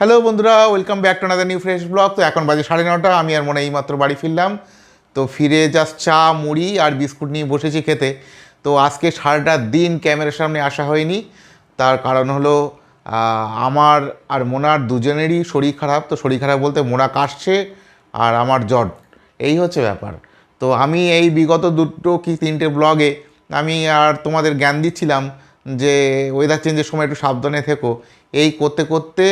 Hello বন্ধুরা welcome back to another new fresh blog তো এখন বাজে সাড়ে নটা, আমি আর মনে এইমাত্র বাড়ি ফিরলাম। তো ফিরে জাস্ট চা, মুড়ি আর বিস্কুট নিয়ে বসেছি খেতে। তো আজকে সারাটা দিন ক্যামেরার সামনে আসা হয়নি। তার কারণ হলো আমার আর মোনার দুজনেরই শরীর খারাপ। তো শরীর খারাপ বলতে মোনা কাশছে আর আমার জ্বর। এই হচ্ছে ব্যাপার। তো আমি এই বিগত দুটো কি তিনটে ব্লগে আমি আর তোমাদের জ্ঞান দিচ্ছিলাম যে ওয়েদার চেঞ্জের সময় একটু সাবধানে থেকো। এই করতে করতে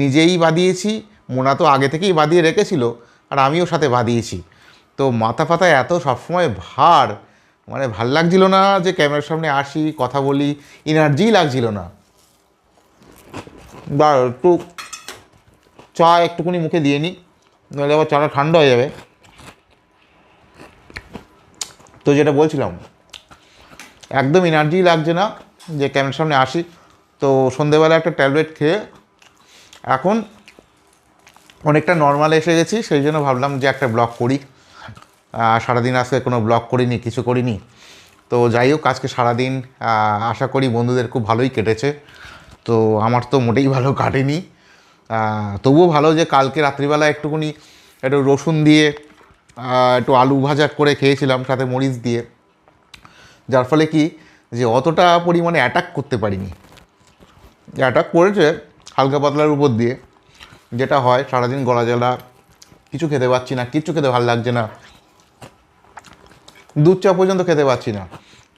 নিজেই বাঁধিয়েছি, মোনা তো আগে থেকেই বাঁধিয়ে রেখেছিল আর আমিও সাথে বাঁধিয়েছি। তো মাথা ফাতায় এত সবসময় ভার মানে ভালো লাগছিল না যে ক্যামেরার সামনে আসি, কথা বলি এনার্জিই লাগছিল না। বা একটু চা একটুখানি মুখে দিয়ে নিই, নাহলে আবার চাটা ঠান্ডা হয়ে যাবে। তো যেটা বলছিলাম, একদম এনার্জি লাগছে না যে ক্যামেরার সামনে আসি। তো সন্ধেবেলা একটা ট্যাবলেট খেয়ে এখন অনেকটা নর্মাল এসে গেছি, সেই জন্য ভাবলাম যে একটা ব্লগ করি। সারাদিন আজকে কোনো ব্লগ করিনি, কিছু করিনি। তো যাই হোক, আজকে সারাদিন আশা করি বন্ধুদের খুব ভালোই কেটেছে। তো আমার তো মোটেই ভালো কাটেনি। তবুও ভালো যে কালকে রাত্রিবেলা একটুখানি একটু রসুন দিয়ে একটু আলু ভাজা করে খেয়েছিলাম, সাথে মরিচ দিয়ে। যার ফলে কি, যে অতটা পরিমাণে অ্যাটাক করতে পারিনি। অ্যাটাক করেছে হালকা পাতলার উপর দিয়ে যেটা হয়, সারাদিন গলা জ্বালা, কিছু খেতে পাচ্ছি না, কিচ্ছু খেতে ভালো লাগছে না, দুধ চা পর্যন্ত খেতে পাচ্ছি না।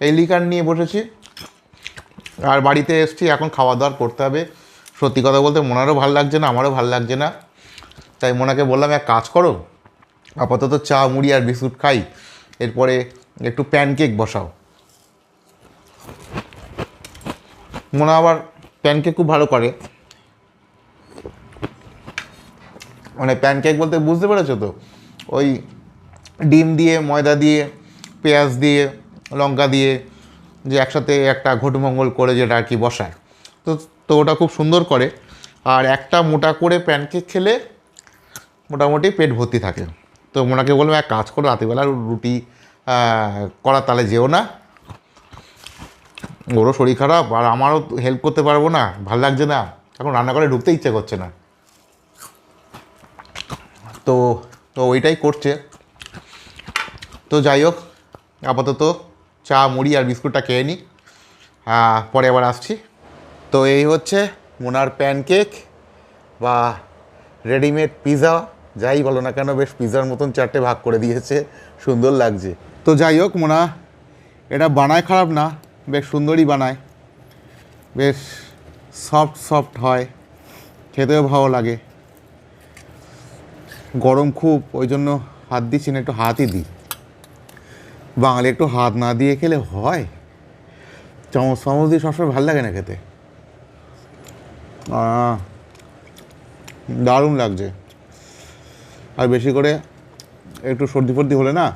এই লিকার নিয়ে বসেছি। আর বাড়িতে এসছি, এখন খাওয়া দাওয়ার করতে হবে। সত্যি কথা বলতে মোনারও ভালো লাগছে না, আমারও ভালো লাগছে না। তাই মোনাকে বললাম, এক কাজ করো, আপাতত চা, মুড়ি আর বিস্কুট খাই। এরপরে একটু প্যানকেক বসাও। মোনা আবার প্যানকেক খুব ভালো করে। মানে প্যানকেক বলতে বুঝতে পেরেছ তো? ওই ডিম দিয়ে, ময়দা দিয়ে, পেঁয়াজ দিয়ে, লঙ্কা দিয়ে যে একসাথে একটা ঘটমঙ্গল করে যেটা আর কি বসায়। তো তো ওটা খুব সুন্দর করে। আর একটা মোটা করে প্যানকেক খেলে মোটামুটি পেট ভর্তি থাকে। তো মোনাকে বললাম, এক কাজ করো রাতেবেলা রুটি করার তালে যেও না। ওরও শরীর খারাপ, আর আমারও হেল্প করতে পারব না, ভালো লাগছে না। এখন রান্না করে ঢুকতে ইচ্ছে করছে না। তো তো ওইটাই করছে। তো যাই হোক, আপাতত চা, মুড়ি আর বিস্কুটটা খেয়ে নিই। পরে আবার আসছি। তো এই হচ্ছে মোনার প্যানকেক বা রেডিমেড পিৎজা যাই বলো না কেন, বেশ পিৎজার মতন চারটে ভাগ করে দিয়েছে। সুন্দর লাগছে। তো যাই হোক, মোনা, এটা বানায় খারাপ না, বেশ সুন্দরই বানায়। বেশ সফট সফট হয়। খেতেও ভালো লাগে। গরম খুব, ওই জন্য হাত দিচ্ছি না, একটু হাতই দিই। বাঙালি একটু হাত না দিয়ে খেলে হয়। চামচ চামচ দিয়ে সবসময় ভালো লাগে না খেতে। দারুণ লাগছে। আর বেশি করে একটু সর্দি ফর্দি হলে না,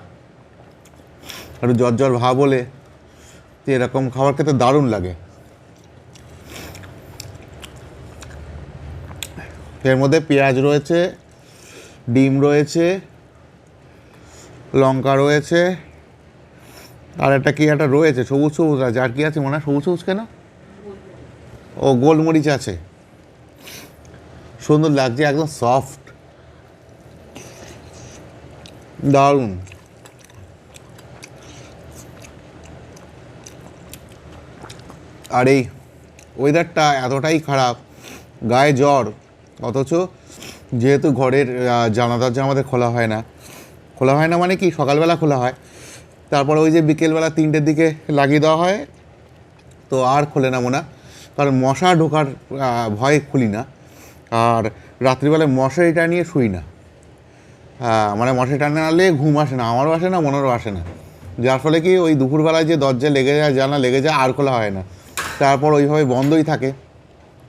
একটু জ্বর জ্বর ভাব হলে এরকম খাবার খেতে দারুণ লাগে। এর মধ্যে পেঁয়াজ রয়েছে ডিম রয়েছে, লঙ্কা রয়েছে, আর একটা কি একটা রয়েছে, সবুজ সবুজ আছে, আর কি আছে মনে হয়? সবুজ সবুজ কেন? ও, গোলমরিচ আছে। সুন্দর লাগছে, একদম সফট দারুণ। আর এই ওয়েদারটা এতটাই খারাপ, গায়ে জ্বর, অথচ যেহেতু ঘরের জানলা দরজা আমাদের খোলা হয় না। খোলা হয় না মানে কি? সকালবেলা খোলা হয়। তারপরে ওই যে বিকেলবেলা তিনটের দিকে লাগিয়ে দেওয়া হয়। তো আর খোলে না মোনা। কারণ মশা ঢোকার ভয়ে খুলি না। আর রাত্রিবেলায় মশারিটা নিয়ে শুই না। মানে মশারি টানে নালে ঘুম আসে না। আমারও আসে না, মনেরও আসে না। যার ফলে কি ওই দুপুরবেলায় যে দরজা লেগে যায় জানা লেগে যায়, আর খোলা হয় না। তারপর ওইভাবে বন্ধই থাকে।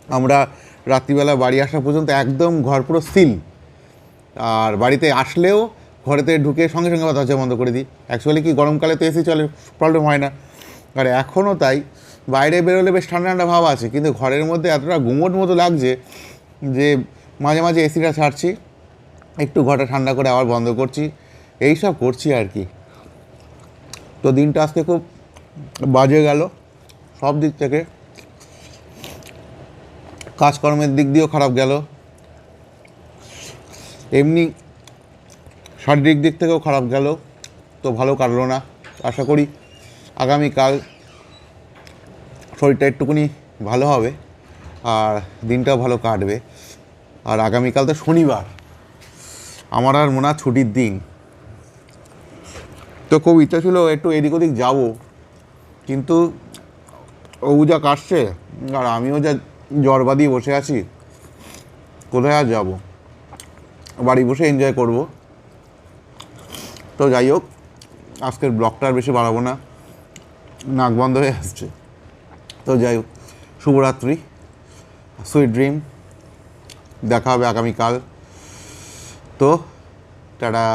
আমরা রাত্রিবেলা বাড়ি আসা পর্যন্ত একদম ঘর পুরো সিল। আর বাড়িতে আসলেও ঘরেতে ঢুকে সঙ্গে সঙ্গে দরজা বন্ধ করে দিই। অ্যাকচুয়ালি কি, গরমকালে তো এসি চলে প্রবলেম হয় না। আর এখনও তাই, বাইরে বেরোলে বেশ ঠান্ডা ঠান্ডা ভাব আছে, কিন্তু ঘরের মধ্যে এতটা গুমোট মতো লাগছে যে মাঝে মাঝে এসিটা ছাড়ছি, একটু ঘরটা ঠান্ডা করে আবার বন্ধ করছি এই সব করছি আর কি। তো দিনটা আজকে খুব বাজে গেল, সব দিক থেকে কাজকর্মের দিক দিয়েও খারাপ গেল। এমনি শারীরিক দিক থেকেও খারাপ গেল, তো ভালো কাটলো না। আশা করি আগামীকাল শরীরটা একটুকুনি ভালো হবে আর দিনটাও ভালো কাটবে। আর আগামীকাল তো শনিবার। আমার আর মনে ছুটির দিন। তো খুব ইচ্ছা ছিল একটু এদিক ওদিক যাব, কিন্তু ও যা কাটছে আর আমিও যা জ্বর দিয়ে বসে আছি, কোথায় আর যাব? বাড়ি বসে এনজয় করব। তো যাই হোক, আজকের ব্লগটা আর বেশি বাড়াবো না, নাক বন্ধ হয়ে আসছে। তো যাই হোক, শুভরাত্রি সুইট ড্রিম দেখা হবে আগামীকাল। তো টাটা।